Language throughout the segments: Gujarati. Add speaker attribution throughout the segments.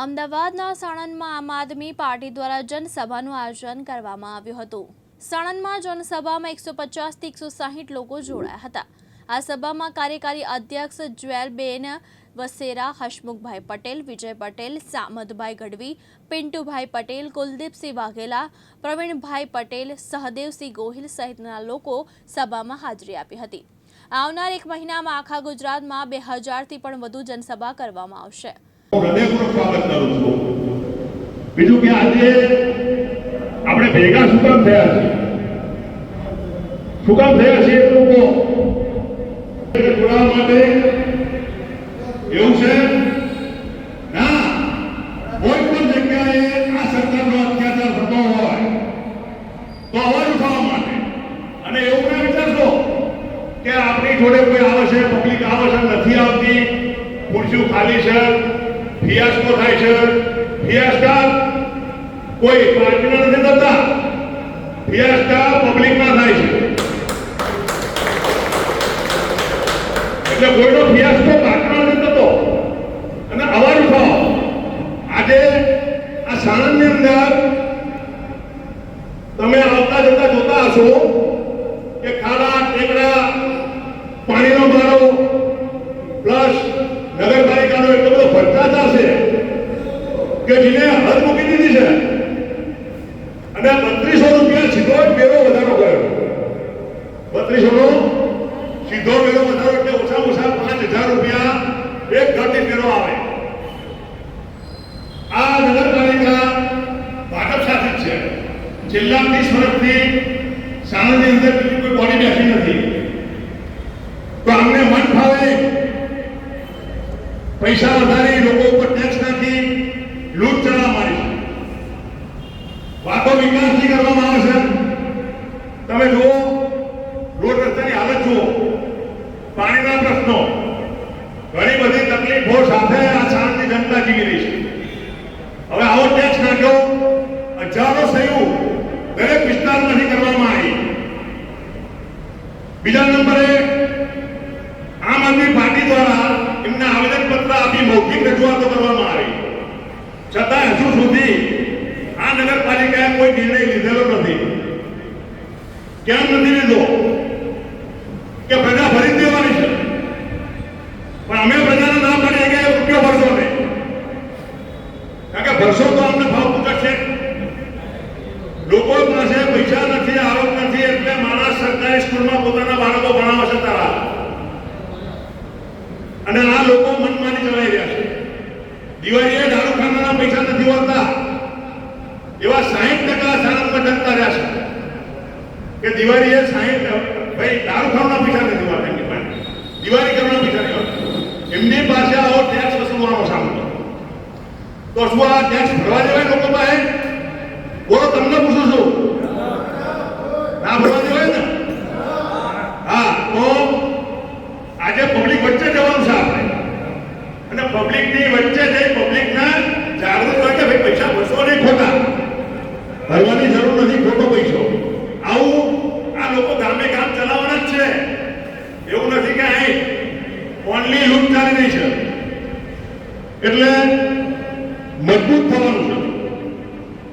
Speaker 1: અમદાવાદના સાણંદમાં આમ આદમી પાર્ટી દ્વારા જનસભાનું આયોજન કરવામાં આવ્યું હતું. સાણંદમાં જનસભામાં એકસો પચાસથી એકસો સાહીઠ લોકો જોડાયા હતા. આ સભામાં કાર્યકારી અધ્યક્ષ જ્વેલબેન વસેરા હસમુખભાઈ પટેલ, વિજય પટેલ સામદભાઈ ગઢવી, પિન્ટુભાઈ પટેલ, કુલદીપસિંહ વાઘેલા, પ્રવીણભાઈ પટેલ, સહદેવસિંહ ગોહિલ સહિતના લોકો સભામાં હાજરી આપી હતી. આવનાર એક મહિનામાં આખા ગુજરાતમાં બે હજારથી પણ વધુ જનસભા કરવામાં આવશે.
Speaker 2: હૃદયપૂર્વક સ્વાગત કરું છું. બીજું કે આજે આપણે ભેગા શું કામ થયા છીએ? શું કામ થયા છીએ એટલું કહો માટે એવું છે? ના, કોઈ પણ જગ્યાએ આ સરકારનો અત્યાચાર થતો હોય, તો અવાજ ઉઠાવવા માટે. અને એવું ના વિચારશો કે આપણી જોડે કોઈ આવે છે પબ્લિક આવે છે, નથી આવતી, ખુરશીઓ ખાલી છે ફિયાસ્કો થાય છે. ફિયાસ્કા કોઈ પાર્ટીમાં નથી થતા. ફિયાસ્કા પબ્લિકમાં થાય છે. એટલે કોઈનો ફિયાસ્કો પાર્ટીમાં નથી થતો. અને અવાજ ઉઠાવો આજે આ સાણંદની અંદર તમે આવતા જતા જોતા હશો. બત્રીસો રૂપિયા સીધો જ વધારો કર્યો. બત્રીસો નો સીધો વેરો વધારો એટલે ઓછા ઓછા પાંચ હજાર રૂપિયા એક ઘરથી વેરો આવે. આ નગરપાલિકા ભાજપ શાસિત છે. છેલ્લા ત્રીસ વર્ષથી સાણંદની અંદર બીજી કોઈ બોડી બેસી નથી. તો અમને મન ફાવે. પૈસા વધારી, લોકો ઉપર ટેક્સ નાખી લૂંટ ચડાવવા માંડી છે વાતો વિકાસની કરવામાં આવે છે તમે જુઓ રોડ રસ્તાની હાલત જુઓ પાણીના પ્રશ્નો ઘણી બધી તકલીફો સાથે આ શાંતિ જનતા જીવી રહી છે હવે આવો ટેક્સ નાખ્યો હજારો સહયોગ. દરેક વિસ્તારમાંથી કરવામાં આવી. બીજા નંબરે આમ આદમી પાર્ટી દ્વારા એમને આવેદનપત્ર આપી મૌખિક રજૂઆતો કરવામાં આવી. છતાં હજુ સુધી આ નગરપાલિકાએ કોઈ નિર્ણય લીધેલો નથી. કેમ નથી લીધો? કે પ્રજા ભરી જ દેવાની છે પણ અમે પ્રજાને ના પાડીએ કે રૂપિયો ભરશો નહીં કારણ કે ભરશો તો અમને ભાવ પૂછશે લોકો પાસે પૈસા નથી આવક નથી, એટલે માણસ સરકારી સ્કૂલમાં પોતાના બાળકો ભણાવે છે તારા અને આ લોકો મનમાની ચલાવી રહ્યા છે. દિવાળીએ દારૂખાનાના પૈસા નથી હોતા. એવા સાહીઠ ટકા સાણંદમાં જનતા રહ્યા છે. કે દિવાળીએ સાહીઠ, ભાઈ દારૂ ખાવાના પૈસા નથી હોતા એમની પાસે. દિવાળી કરવાના પૈસા નથી હોતા. એમની પાસે આવો ટેક્સ વસૂલવાનો સામનો. તો શું આ ટેક્સ ભરવા બોલો તમને પૂછું છું? ના ભરવા દેવાય ને? હા, તો આજે પબ્લિક વચ્ચે જવાનું છે આપણે. અને પબ્લિકની વચ્ચે જઈ પબ્લિકના જાગૃત હોય કે ભાઈ પૈસા ભરશો નહીં ખોટા? ભરવાની જરૂર નથી, ખોટો પૈસો. આવું આ લોકો ગામે ગામ ચલાવવાના જ છે. એવું નથી કે અહીં ઓનલી લૂંટ ચાલી રહી છે. એટલે મજબૂત થવાનું છે.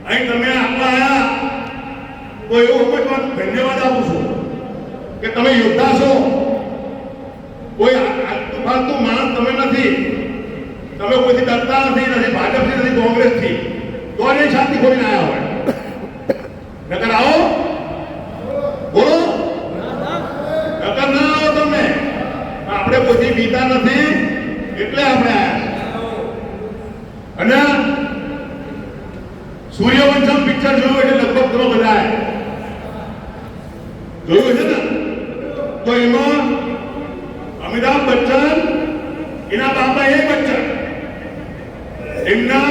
Speaker 2: અહીં તમે આટલા આવ્યા તો એવું સમજવાનું ધન્યવાદ આપું છું કે તમે યોદ્ધા છો. કોઈ આલતુ ફાલતું માણસ તમે નથી. તમે કોઈથી ડરતા નથી નથી ભાજપથી, નથી કોંગ્રેસથી. તો આને શાંતિ ખોલીને આવ્યા હોય? નકર આવો. બોલો. નકર ના આવો તમે. આપણે કોઈથી બીતા નથી, એટલે આપણે આવ્યા અને સૂર્યવંશમ પિક્ચર જોયું એટલે લગભગ તમે બધા જોયું છે ને? તો એમાં અમિતાભ બચ્ચન, એના બાપા એ બચ્ચન. એમના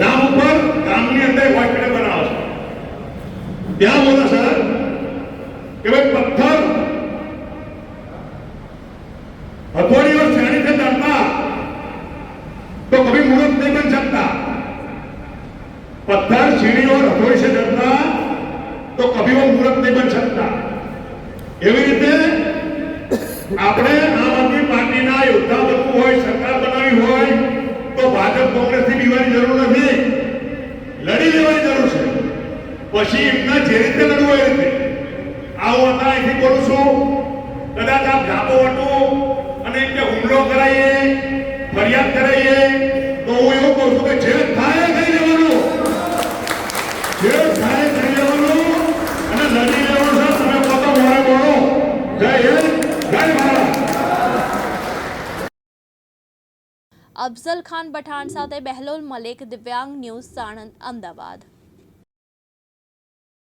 Speaker 2: નામ ઉપર ગામની અંદર હોસ્પિટલ બનાવે છે. ત્યાં पत्थर छीनी और हथौड़ी से डरता तो कभी वो मूर्त नहीं बन सकता એવી રીતે આપણે આમ આદમી પાર્ટીના યોદ્ધા બનવું હોય સરકાર બનાવવી હોય તો ભાજપ કોંગ્રેસથી બીવાની જરૂર નથી લડી લેવાની જરૂર છે પછી એમના જે રીતે લડવું હોય એ રીતે આવું હતા અહીંથી બોલું છું કદાચ આપ જાપો વટું અને એમ કે હુમલો કરાવીએ ફરિયાદ કરાવીએ
Speaker 1: અફઝલ ખાન પઠાણ સાથે બહેલોલ મલિક દિવ્યાંગ ન્યૂઝ સાણંદ અમદાવાદ.